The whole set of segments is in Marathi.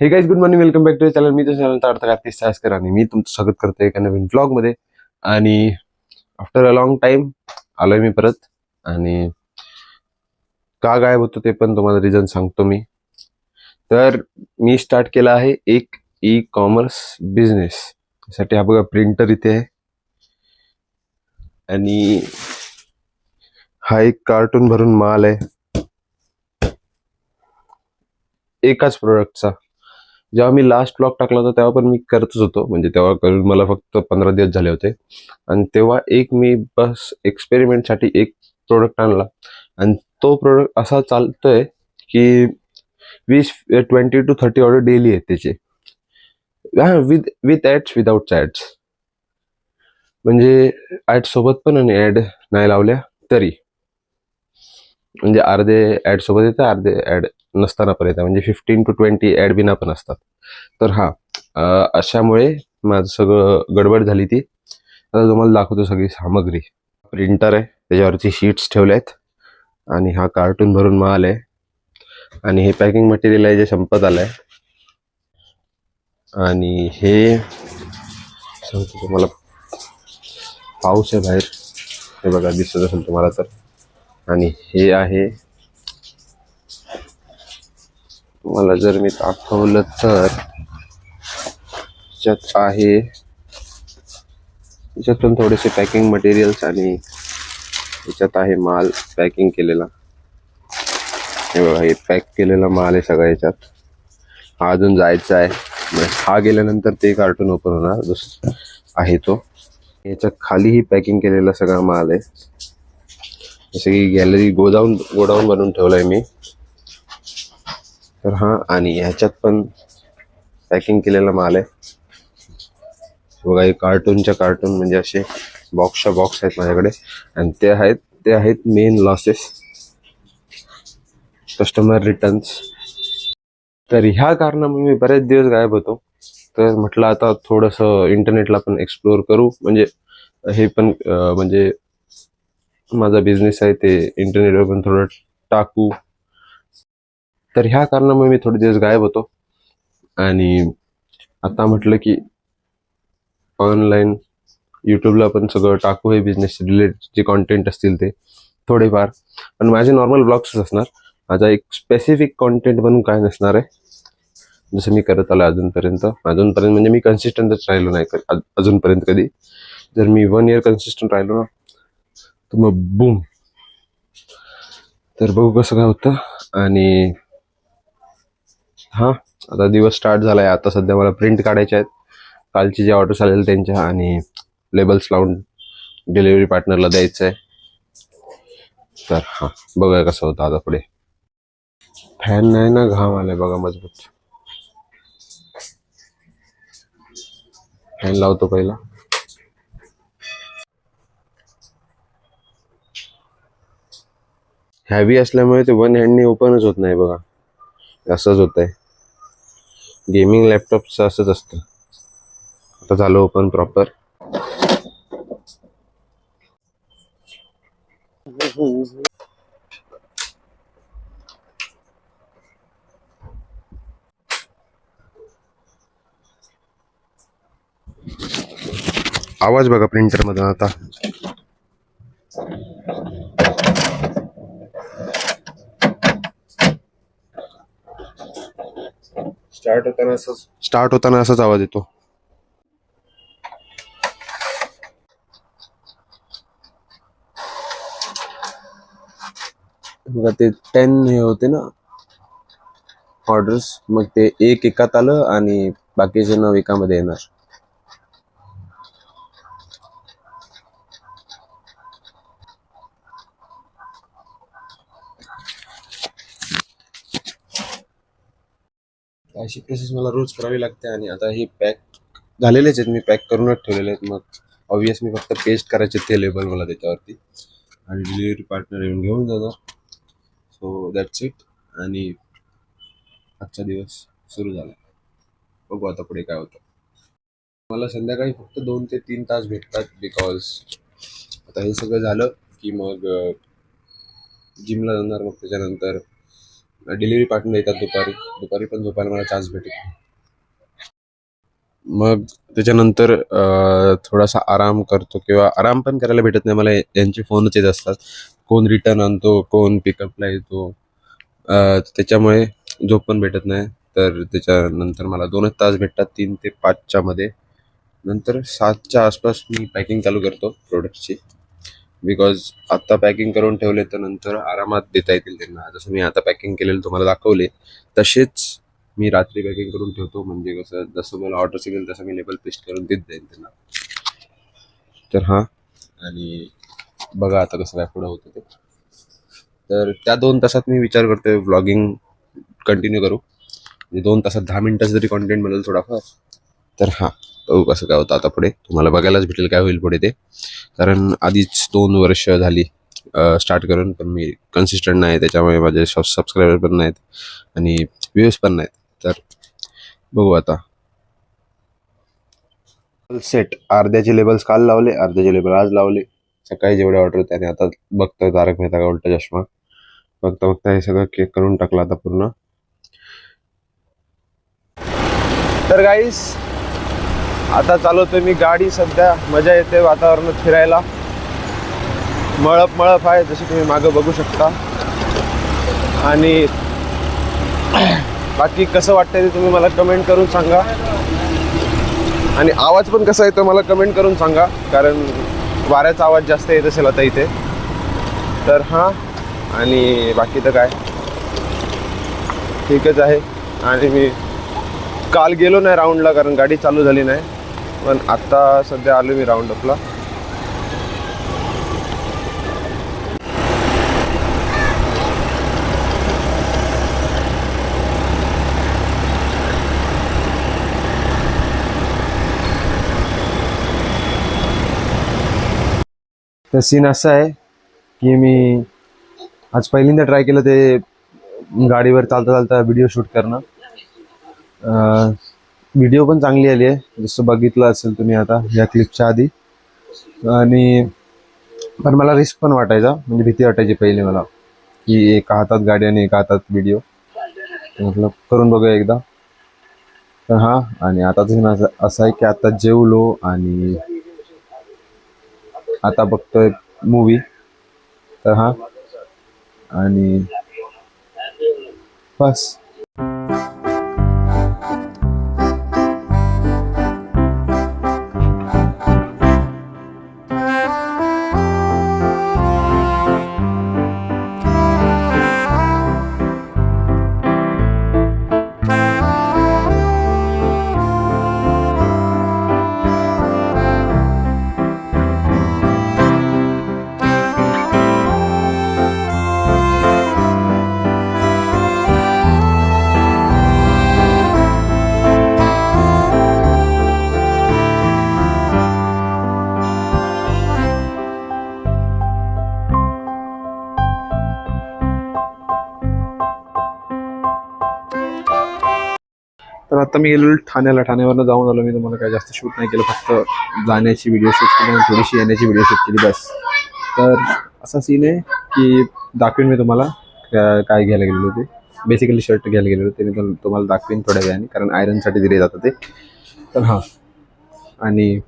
Hey guys good morning welcome back to channel मी तुझं चॅनल ताडता कार्तिक सायस्कर आणि मी तुमचं स्वागत करतोय एका नवीन ब्लॉगमध्ये आणि आफ्टर अ लॉंग टाइम आलोय मी परत. आणि का गायब होतो ते पण तुम्हाला रिझन सांगतो मी. तर मी स्टार्ट केला आहे एक ई कॉमर्स बिझनेस त्यासाठी हा बघा प्रिंटर इथे आहे. आणि हा एक कार्टून भरून माल आहे. एकाच प्रोडक्टचा जेव्हा मी लास्ट ब्लॉग टाकला होता तेव्हा पण मी करतच होतो. म्हणजे तेव्हा करून मला फक्त पंधरा दिवस झाले होते. आणि तेव्हा एक मी बस एक्सपेरिमेंटसाठी एक प्रोडक्ट आणला. आणि तो प्रोडक्ट असा चालतोय की वीस twenty two thirty order daily आहेत त्याचे. हा with with ads without ads म्हणजे ॲड सोबत पण आणि ॲड नाही लावल्या तरी. म्हणजे अर्धे ॲड सोबत येतं अर्धे ॲड नसताना पण येतात म्हणजे फिफ्टीन टू ट्वेंटी ॲड बिना पण असतात. तर हा अशामुळे माझं सगळं गडबड झाली ती. आता तुम्हाला दाखवतो सगळी सामग्री. प्रिंटर आहे त्याच्यावरती शीट्स ठेवल्या आहेत. आणि हा कार्टून भरून माल आहे. आणि हे पॅकिंग मटेरियल आहे जे संपत आहे आणि हे सांगतो तुम्हाला पाऊस आहे बाहेर. हे बघा दिसत असेल तुम्हाला तर. आणि हे आहे. मला जर मी दाखवलं तर त्याच्यात आहे. त्याच्यातून थोडेसे पॅकिंग मटेरियल्स आणि याच्यात आहे माल पॅकिंग केलेला. हे बघा हे पॅक केलेला माल आहे सगळ्या याच्यात. हा अजून जायचा आहे. हा गेल्यानंतर ते कार्टून ओपन होणार. दुस आहे तो. याच्या खालीही पॅकिंग केलेला सगळा माल आहे. जसं की गॅलरी गोडाऊन गोडाऊन बनवून ठेवलं आहे मी. तर हा आणि ह्याच्यात पण पॅकिंग केलेला माल आहे. बघा हे कार्टूनच्या कार्टून म्हणजे असे बॉक्सच्या बॉक्स आहेत माझ्याकडे. आणि ते आहेत ते आहेत मेन लॉसेस कस्टमर रिटर्न्स तर ह्या कारणामुळे मी बरेच दिवस गायब होतो. तर म्हटलं आता थोडंसं इंटरनेटला पण एक्सप्लोअर करू. म्हणजे हे पण म्हणजे माझा बिझनेस आहे ते इंटरनेटवर पण थोडं टाकू. तर ह्या कारणामुळे मी थोडे दिवस गायब होतो. आणि आता म्हटलं की ऑनलाईन यूट्यूबला पण सगळं टाकू हे बिझनेस रिलेटेड जे कॉन्टेंट असतील ते थोडेफार. पण माझे नॉर्मल ब्लॉग्सच असणार. माझा एक स्पेसिफिक कॉन्टेंट बनून काय नसणार आहे. जसं मी करत आलो अजूनपर्यंत. अजूनपर्यंत म्हणजे मी कन्सिस्टंटच राहिलो नाही अजूनपर्यंत कधी. जर मी वन इयर कन्सिस्टंट राहिलो ना मग बूम तर बघू कसं काय होतं. आणि हा आता दिवस स्टार्ट झालाय. आता सध्या मला प्रिंट काढायचे आहेत. कालचे जे ऑर्डर्स आलेले त्यांच्या आणि लेबल्स लावून डिलिव्हरी पार्टनरला द्यायचं आहे तर हा बघूया कसं होतं आता पुढे. फॅन नाही ना घाम आलाय बघा मजबूत. फॅन लावतो पहिला. हॅवी असल्यामुळे ते वन हँडने ओपनच होत नाही बघा. असंच होत आहे गेमिंग लॅपटॉपचं असंच असतं. आता झालं ओपन प्रॉपर आवाज बघा प्रिंटर मधून आता. स्टार्ट होताना असंच. स्टार्ट होताना असाच आवाज येतो. बघा ते टेन हे होते ना? ऑर्डर्स मग ते एक एकात आलं आणि बाकीचे नऊ एकामध्ये येणार. अशी प्रोसेस मला रोज करावी लागते आणि आता हे पॅक झालेलेच आहेत. मी पॅक करूनच ठेवलेले आहेत. मग ऑब्विस मी फक्त पेस्ट करायचे ते लेबल मला त्याच्यावरती. आणि डिलिव्हरी पार्टनर येऊन घेऊन जाणार. सो दॅट्स इट आणि आजचा दिवस सुरू झाला. बघू आता पुढे काय होतं. मला संध्याकाळी फक्त दोन ते तीन तास भेटतात बिकॉज आता हे सगळं झालं की मग जिमला जाणार. मग त्याच्यानंतर डिलिव्हरी पार्टनर येतात दुपारी. दुपारी पण झोपायला मला चान्स भेटत. नाही. मग त्याच्यानंतर थोडासा आराम करतो किंवा आराम पण करायला भेटत नाही. मला यांचे फोनच येत असतात. कोण रिटर्न आणतो कोण पिकअपला येतो. त्याच्यामुळे झोप पण भेटत नाही. तर त्याच्यानंतर मला दोनच तास भेटतात तीन ते पाचच्यामध्ये नंतर सातच्या आसपास मी पॅकिंग चालू करतो प्रोडक्टची बिकॉज आत्ता पॅकिंग करून ठेवले तर नंतर आरामात देता येतील त्यांना. जसं मी आता पॅकिंग केलेलं तुम्हाला दाखवले तसेच मी रात्री पॅकिंग करून ठेवतो. म्हणजे कसं जसं मला ऑर्डर सिगेल तसं मी लेबल पेस्ट करून देत जाईल त्यांना. तर हां. आणि बघा आता कसं काय पुढं होतं ते. तर त्या दोन तासात मी विचार करतोय व्लॉगिंग कंटिन्यू करू. म्हणजे दोन तासात दहा मिनटाचं जरी कॉन्टेंट मिळेल थोडाफार तर हां. बघू कसं काय होतं आता पुढे. तुम्हाला बघायलाच भेटेल काय होईल पुढे ते. कारण आधीच दोन वर्ष झाली स्टार्ट करून पण मी कन्सिस्टंट नाही त्याच्यामुळे माझे सबस्क्रायबर पण नाहीत आणि व्ह्यूज पण नाहीत. तर बघू आता. सेट अर्ध्याचे लेबल्स काल लावले अर्ध्याचे लेबल आज लावले. सकाळी जेवढे ऑर्डर होते आणि आता बघतोय तारक मेहता का उलटा चष्मा. बघता बघता हे सगळं केक करून टाकलं आता पूर्ण. तर गाईस आता चालवतोय मी गाडी सध्या मजा येते वातावरणात फिरायला. मळप मळप आहे जशी तुम्ही मागं बघू शकता. आणि बाकी कसं वाटतंय ते तुम्ही मला कमेंट करून सांगा. आणि आवाज पण कसा येतो मला कमेंट करून सांगा कारण वाऱ्याचा आवाज जास्त येत असेल आता इथे. तर हां आणि बाकी तर काय. ठीकच आहे. आणि मी काल गेलो नाही राऊंडला कारण गाडी चालू झाली नाही. पण आत्ता सध्या आलो मी राऊंड अपला तर सीन असं आहे की मी आज पहिल्यांदा ट्राय केलं ते गाडीवर चालता चालता व्हिडिओ शूट करणं. व्हिडिओ पण चांगली आली आहे. जसं बघितलं असेल तुम्ही आता या क्लिपच्या आधी. आणि पण मला रिस्क पण वाटायचा म्हणजे भीती वाटायची पहिले मला की एका हातात गाडी आणि एका हातात व्हिडिओ म्हटलं करून बघूया एकदा. तर हां आणि आता असं असं आहे की आता जेवलो आणि आता बघतोय मूवी तर हां. आणि बस. आता मी गेलो ठाण्याला. ठाण्यावरनं जाऊन आलो मी. तुम्हाला काय जास्त शूट नाही केलं. फक्त जाण्याची व्हिडिओ शूट केली आणि थोडीशी येण्याची व्हिडिओ शूट केली बस. तर असा सीन आहे की दाखवेन मी तुम्हाला काय घ्यायला गेलेलो ते. बेसिकली शर्ट घ्यायला गेलेलो ते मी तुम्हाला दाखवेन थोड्या वेळाने कारण आयरनसाठी दिले जातं ते. तर हां. आणि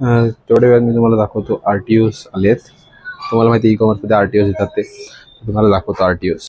तेवढ्या वेळात मी तुम्हाला दाखवतो आर टी ओस आले आहेत तुम्हाला माहिती ई कॉमर्समध्ये आर टी ओस येतात ते. तुम्हाला दाखवतो आर टी ओस